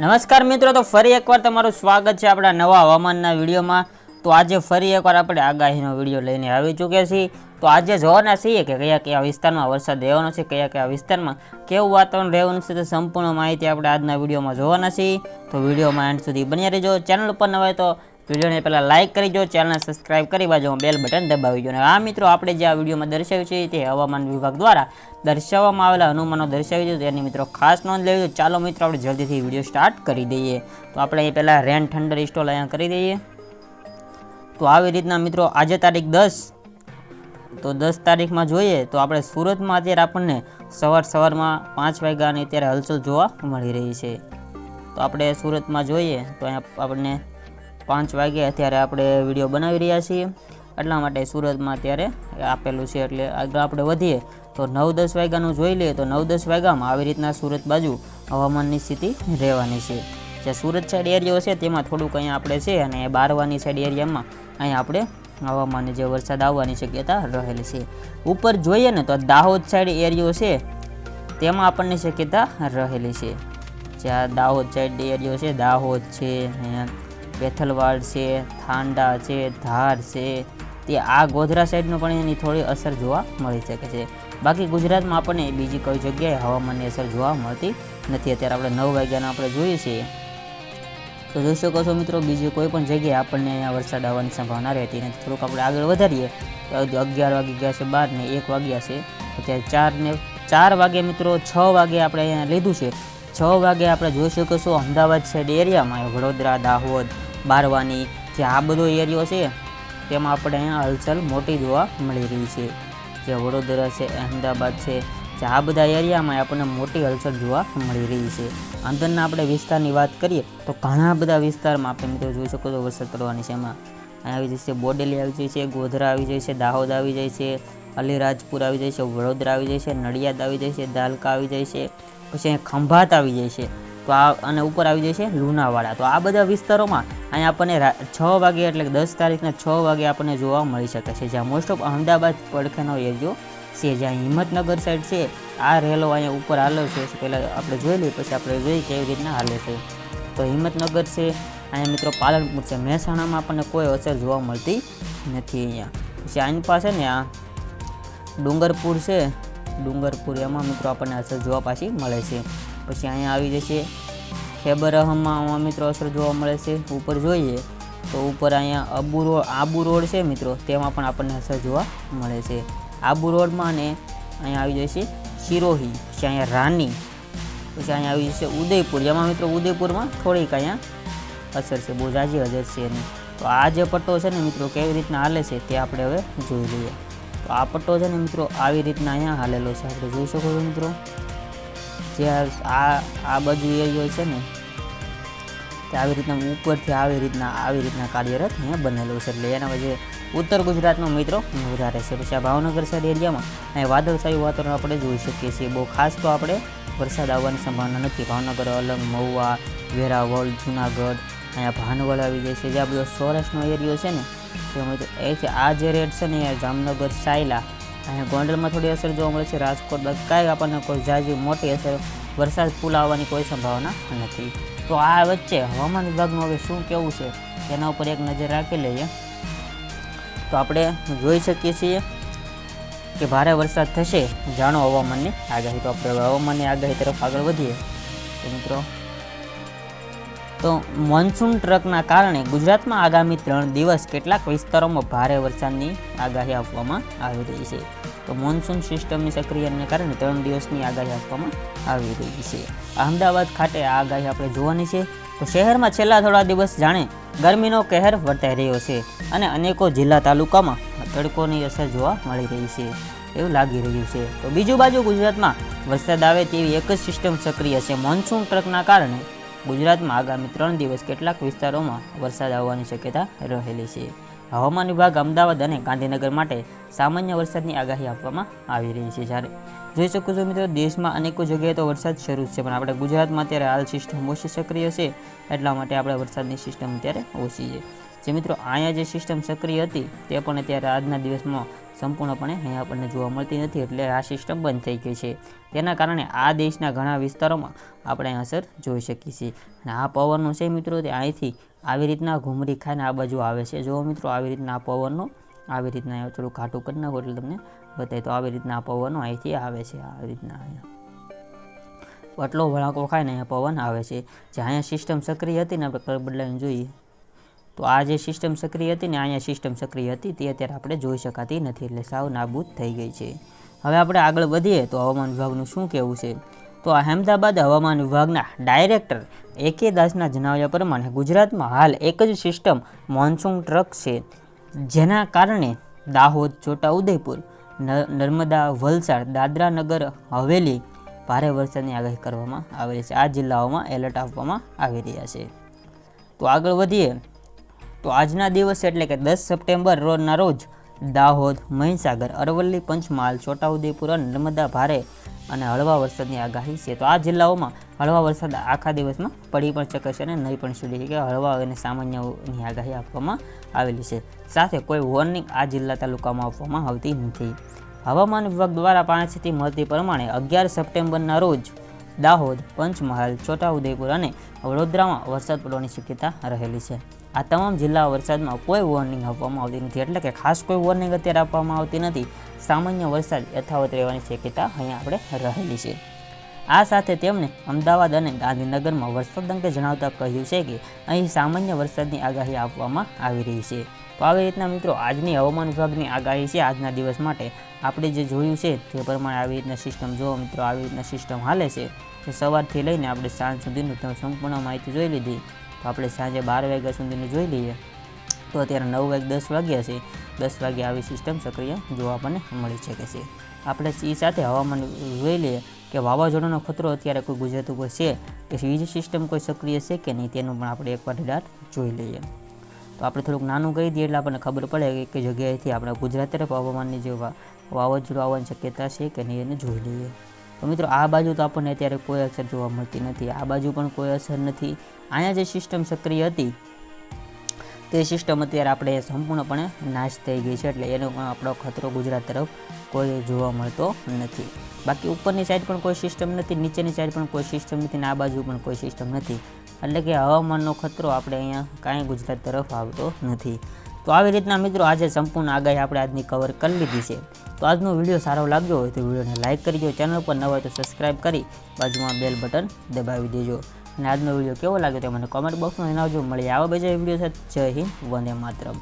નમસ્કાર મિત્રો, તો ફરી એકવાર તમારું સ્વાગત છે આપણા નવા હવામાનના વિડીયોમાં. તો આજે ફરી એકવાર આપણે આગાહીનો વીડિયો લઈને આવી ચૂક્યા છીએ. તો આજે જોવાના છીએ કે કયા કયા વિસ્તારમાં વરસાદ રહેવાનો છે, કયા કયા વિસ્તારમાં કેવું વાતાવરણ રહેવાનું છે, તે સંપૂર્ણ માહિતી આપણે આજના વિડીયોમાં જોવાના છીએ. તો વિડીયોમાં એન્ડ સુધી બન્યા રહેજો. ચેનલ ઉપર ન હોય તો વિડીયોને પહેલાં લાઇક કરી જો ચેનલને સબસ્ક્રાઇબ કરી બાજુ બેલ બટન દબાવી જો. અને આ મિત્રો, આપણે જે આ વિડીયોમાં દર્શાવ્યું છે તે હવામાન વિભાગ દ્વારા દર્શાવવામાં આવેલા અનુમાનો દર્શાવી છે. તેની મિત્રો ખાસ નોંધ લેવી ચાલો મિત્રો, આપણે જલ્દીથી વીડિયો સ્ટાર્ટ કરી દઈએ. તો આપણે અહીં પહેલાં રેન થંડર ઇન્સ્ટોલ અહીંયા કરી દઈએ. તો આવી રીતના મિત્રો, આજે તારીખ દસ. તો દસ તારીખમાં જોઈએ તો આપણે સુરતમાં અત્યારે આપણને સવાર સવારમાં પાંચ વાગ્યાની અત્યારે હલચલ જોવા મળી રહી છે. તો આપણે સુરતમાં જોઈએ તો અહીંયા આપણને પાંચ વાગે અત્યારે આપણે વીડિયો બનાવી રહ્યા છીએ. એટલા માટે સુરતમાં અત્યારે આપેલું છે એટલે આગળ આપણે વધીએ. તો નવ દસ વાગ્યાનું જોઈ લઈએ તો નવ દસ વાગ્યામાં આવી રીતના સુરત બાજુ હવામાનની સ્થિતિ રહેવાની છે. જે સુરત સાઈડ એરિયો છે તેમાં થોડુંક અહીંયા આપણે છે અને બારવાની સાઈડ એરિયામાં અહીંયા આપણે હવામાનની જે વરસાદ આવવાની શક્યતા રહેલી છે. ઉપર જોઈએ ને તો દાહોદ સાઈડ એરિયો છે તેમાં આપણને શક્યતા રહેલી છે. જ્યાં દાહોદ સાઈડ એરિયો છે, દાહોદ છે બેથલવાડ છે, થાંડા છે, ધાર છે, તે આ ગોધરા સાઈડનું પણ એની થોડી અસર જોવા મળી શકે છે. બાકી ગુજરાતમાં આપણને બીજી કોઈ જગ્યાએ હવામાનની અસર જોવા મળતી નથી. અત્યારે આપણે નવ વાગ્યાના આપણે જોઈએ છીએ. તો જોઈ શકો છો મિત્રો, બીજી કોઈ પણ જગ્યાએ આપણને અહીંયા વરસાદ આવવાની સંભાવના રહેતી નથી. થોડુંક આપણે આગળ વધારીએ. તો અગિયાર વાગી ગયા છે, બાર ને એક વાગ્યા છે. અત્યારે ચાર ને ચાર વાગે મિત્રો, છ વાગે આપણે અહીંયા લીધું છે. છ વાગે આપણે જોઈ શકો છો અમદાવાદ સાઈડ એરિયામાં વડોદરા, દાહોદ, બારવાની જે આ બધો એરિયો છે, તેમાં આપણે અહીંયા હલચલ મોટી જોવા મળી રહી છે. જે વડોદરા છે અહેમદાબાદ છે, જે આ બધા એરિયામાં આપણને મોટી હલચલ જોવા મળી રહી છે. અંદરના આપણે વિસ્તારની વાત કરીએ, તો ઘણા બધા વિસ્તારમાં આપણે મિત્રો જોઈ શકો છો વરસાદ પડવાની છે એમાં. આવી છે બોડેલી આવી જાય છે ગોધરા આવી જાય છે દાહોદ આવી જાય છે અલીરાજપુર આવી જાય છે વડોદરા આવી જાય છે નડિયાદ આવી જાય છે દાલકા આવી જાય છે પછી ખંભાત આવી જાય છે. તો આ અને ઉપર આવી જાય છે લુણાવાડા. તો આ બધા વિસ્તારોમાં અહીંયા આપણને છ વાગે એટલે દસ તારીખના છ વાગે આપણને જોવા મળી શકે છે. જ્યાં મોસ્ટ ઓફ અમદાવાદ, પડખેનો એરિયો છે, જ્યાં હિંમતનગર સાઈડ છે, આ રેલો અહીંયા ઉપર હાલે છે. પહેલાં આપણે જોઈ લઈએ, પછી આપણે જોઈએ કેવી રીતના હાલે છે. તો હિંમતનગર છે, અહીંયા મિત્રો પાલનપુર છે. મહેસાણામાં આપણને કોઈ અસર જોવા મળતી નથી અહીંયા. પછી આની પાસે ને આ ડુંગરપુર છે ડુંગરપુર એમાં મિત્રો આપણને અસર જોવા પાછી મળે છે. પછી અહીંયા આવી જશે ખેબરહમાં મિત્રો અસર જોવા મળે છે. ઉપર જોઈએ તો ઉપર અહીંયા અબુ રોડ, આબુ રોડ છે મિત્રો, તેમાં પણ આપણને અસર જોવા મળે છે. આબુ રોડમાં અને અહીંયા આવી જશે શિરોહી, પછી અહીંયા રાની, પછી અહીંયા આવી જશે ઉદયપુર. જેમાં મિત્રો ઉદયપુરમાં થોડીક અહીંયા અસર છે, બહુ જાજી અસર છે એની. તો આ જે પટ્ટો છે ને મિત્રો, કેવી રીતના હાલે છે તે આપણે હવે જોઈ લઈએ. તો આ પટ્ટો છે ને મિત્રો આવી રીતના અહીંયા હાલેલો છે. આપણે જોઈ શકો છો મિત્રો જે આ આ બાજુ એરિયો છે ને, તે આવી રીતના ઉપરથી આવી રીતના આવી રીતના કાર્યરત અહીંયા બનેલું છે. એટલે એના વચ્ચે ઉત્તર ગુજરાતનો મિત્રો વધારે છે પછી આ ભાવનગર સાઈડ એરિયામાં અહીં વાદળછાયું વાતાવરણ આપણે જોઈ શકીએ છીએ. બહુ ખાસ તો આપણે વરસાદ આવવાની સંભાવના નથી. ભાવનગર, અલંગ, મહુવા, વેરાવળ, જુનાગઢ, અહીંયા ભાનવડ આવી જાય છે. જે આ બધો સૌરાષ્ટ્રનો એરિયો છે ને તેમાં તો એ છે, આ જે રેડ છે ને એ જામનગર સાયલા અહીંયા ગોંડલમાં થોડી અસર જોવા મળે છે, રાજકોટ બાદ કાંઈ આપણને કોઈ ઝાઝી મોટી અસર, વરસાદ ફૂલ આવવાની કોઈ સંભાવના નથી. તો આ વચ્ચે હવામાન વિભાગનું હવે શું કેવું છે તેના ઉપર એક નજર રાખી લઈએ. તો આપણે જોઈ શકીએ છીએ કે ભારે વરસાદ થશે, જાણો હવામાનની આગાહી. તો આપણે હવામાનની આગાહી તરફ આગળ વધીએ. તો મિત્રો તો મોન્સૂન ટ્રકના કારણે ગુજરાતમાં આગામી ત્રણ દિવસ કેટલાક વિસ્તારોમાં ભારે વરસાદની આગાહી આપવામાં આવી રહી છે. તો મોન્સૂન સિસ્ટમની સક્રિયને કારણે ત્રણ દિવસની આગાહી આપવામાં આવી રહી છે. અમદાવાદ ખાતે આ આગાહી આપણે જોવાની છે. તો શહેરમાં છેલ્લા થોડા દિવસ જાણે ગરમીનો કહેર વર્તાઈ રહ્યો છે અને અનેકો જિલ્લા તાલુકામાં તડકોની અસર જોવા મળી રહી છે. એવું લાગી રહ્યું છે. તો બીજું બાજુ ગુજરાતમાં વરસાદ આવે તેવી એક જ સિસ્ટમ સક્રિય છે. મોન્સૂન ટ્રકના કારણે ગુજરાતમાં આગામી ત્રણ દિવસ કેટલાક વિસ્તારોમાં વરસાદ આવવાની શક્યતા રહેલી છે. હવામાન વિભાગ અમદાવાદ અને ગાંધીનગર માટે સામાન્ય વરસાદની આગાહી આપવામાં આવી રહી છે. જ્યારે જોઈ શકો છો મિત્રો, દેશમાં અનેકો જગ્યાએ તો વરસાદ શરૂ છે, પણ આપણે ગુજરાતમાં અત્યારે હાલ સિસ્ટમ ઓછી સક્રિય છે, એટલા માટે આપણે વરસાદની સિસ્ટમ અત્યારે ઓછી છે. જે મિત્રો અહીંયા જે સિસ્ટમ સક્રિય હતી, તે પણ અત્યારે આજના દિવસમાં સંપૂર્ણપણે અહીંયા આપણને જોવા મળતી નથી એટલે આ સિસ્ટમ બંધ થઈ ગઈ છે. તેના કારણે આ દેશના ઘણા વિસ્તારોમાં આપણે અસર જોઈ શકીએ છીએ. અને આ પવનનો છે મિત્રો, તે અહીંથી આવી રીતના ઘૂમરી ખાઈને આ બાજુ આવે છે. જો મિત્રો, આવી રીતના આ પવનનો, આવી રીતના થોડું ઘાટું કરી નાખો એટલે તમને બતાવી તો આવી રીતના આ પવનો અહીંથી આવે છે, આવી રીતના અહીંયા. આટલો વળાંકો ખાઈને અહીંયા પવન આવે છે. જે અહીંયા સિસ્ટમ સક્રિય હતી ને આપણે બદલાવીને જોઈએ. તો આ જે સિસ્ટમ સક્રિય હતી ને અહીંયા સિસ્ટમ સક્રિય હતી, તે અત્યારે આપણે જોઈ શકાતી નથી એટલે સાવ નાબૂદ થઈ ગઈ છે. હવે આપણે આગળ વધીએ તો હવામાન વિભાગનું શું કહેવું છે? તો અહેમદાબાદ હવામાન વિભાગના ડાયરેક્ટર એ કે દાસના જણાવ્યા પ્રમાણે ગુજરાતમાં હાલ એક જ સિસ્ટમ મોન્સૂન ટ્રક છે, જેના કારણે દાહોદ, છોટાઉદેપુર નર્મદા, વલસાડ દાદરા નગર હવેલી ભારે વરસાદની આગાહી કરવામાં આવેલી છે. આ જિલ્લાઓમાં એલર્ટ આપવામાં આવી રહ્યા છે. તો આગળ વધીએ તો આજના દિવસે એટલે કે દસ સપ્ટેમ્બર રોજના રોજ દાહોદ, મહીસાગર, અરવલ્લી, પંચમહાલ, છોટાઉદેપુર અને નર્મદા ભારે અને હળવા વરસાદની આગાહી છે. તો આ જિલ્લાઓમાં હળવા વરસાદ આખા દિવસમાં પડી પણ શકે છે અને નહીં પણ શકે છે કે હળવા અને સામાન્યની આગાહી આપવામાં આવેલી છે. સાથે કોઈ વોર્નિંગ આ જિલ્લા તાલુકામાં આપવામાં આવતી નથી. હવામાન વિભાગ દ્વારા પાસેથી મળતી પ્રમાણે અગિયાર સપ્ટેમ્બરના રોજ દાહોદ, પંચમહાલ, છોટાઉદેપુર અને વડોદરામાં વરસાદ પડવાની શક્યતા રહેલી છે. આ તમામ જિલ્લા વરસાદમાં કોઈ વોર્નિંગ આપવામાં આવતી નથી. એટલે કે ખાસ કોઈ વોર્નિંગ અત્યારે આપવામાં આવતી નથી. સામાન્ય વરસાદ યથાવત રહેવાની શક્યતા અહીંયા આપણે રહેલી છે. આ સાથે તેમણે અમદાવાદ અને ગાંધીનગરમાં વરસાદ અંગે જણાવતા કહ્યું છે કે અહીં સામાન્ય વરસાદની આગાહી આપવામાં આવી રહી છે. તો આવી રીતના મિત્રો, આજની હવામાન વિભાગની આગાહી છે આજના દિવસ માટે. આપણે જે જોયું છે તે પ્રમાણે આવી રીતના સિસ્ટમ જોવો મિત્રો, આવી રીતના સિસ્ટમ હાલે છે. તો સવારથી લઈને આપણે સાંજ સુધીનું સંપૂર્ણ માહિતી જોઈ લીધી. તો આપણે સાંજે બાર વાગ્યા સુધીનું જોઈ લઈએ. તો અત્યારે નવ વાગે દસ વાગ્યા છે. દસ વાગે આવી સિસ્ટમ સક્રિય જોવા આપણને મળી શકે છે. આપણે એ સાથે હવામાન જોઈ લઈએ કે વાવાઝોડાનો ખતરો અત્યારે કોઈ ગુજરાત ઉપર છે કે વીજ સિસ્ટમ કોઈ સક્રિય છે કે નહીં તેનું પણ આપણે એકવાર રડાર જોઈ લઈએ. તો આપણે થોડુંક નાનું કહી દઈએ એટલે આપણને ખબર પડે કે જગ્યાએથી આપણે ગુજરાત તરફ હવામાનની જે વાવાઝોડું આવવાની શક્યતા છે કે નહીં એને જોઈ લઈએ. તો મિત્રો, આ બાજુ તો આપણને અત્યારે કોઈ અસર જોવા મળતી નથી. આ બાજુ પણ કોઈ અસર નથી. અહીંયા જે સિસ્ટમ સક્રિય હતી, તે સિસ્ટમ અત્યારે આપણે સંપૂર્ણપણે નાશ થઈ ગઈ છે. એટલે એનો પણ આપણો ખતરો ગુજરાત તરફ કોઈ જોવા મળતો નથી. બાકી ઉપરની સાઈડ પણ કોઈ સિસ્ટમ નથી, નીચેની સાઈડ પણ કોઈ સિસ્ટમ નથી ને આ બાજુ પણ કોઈ સિસ્ટમ નથી. એટલે કે હવામાનનો ખતરો આપણે અહીંયા કાંઈ ગુજરાત તરફ આવતો નથી. તો આવી રીતના મિત્રો આજે સંપૂર્ણ આગાહી આપણે આજની કવર કરી લીધી છે. તો આજનો વીડિયો સારો લાગ્યો હોય તો વિડીયોને લાઇક કરજો ચેનલ પર ન હોય તો સબસ્ક્રાઈબ કરી બાજુમાં બેલ બટન દબાવી દેજો. અને આજનો વીડિયો કેવો લાગ્યો તે મને કોમેન્ટ બોક્સમાં જણાવજો. મળીએ આવા બીજા વીડિયો સાથે. જય હિન્દ, વંદે માતરમ.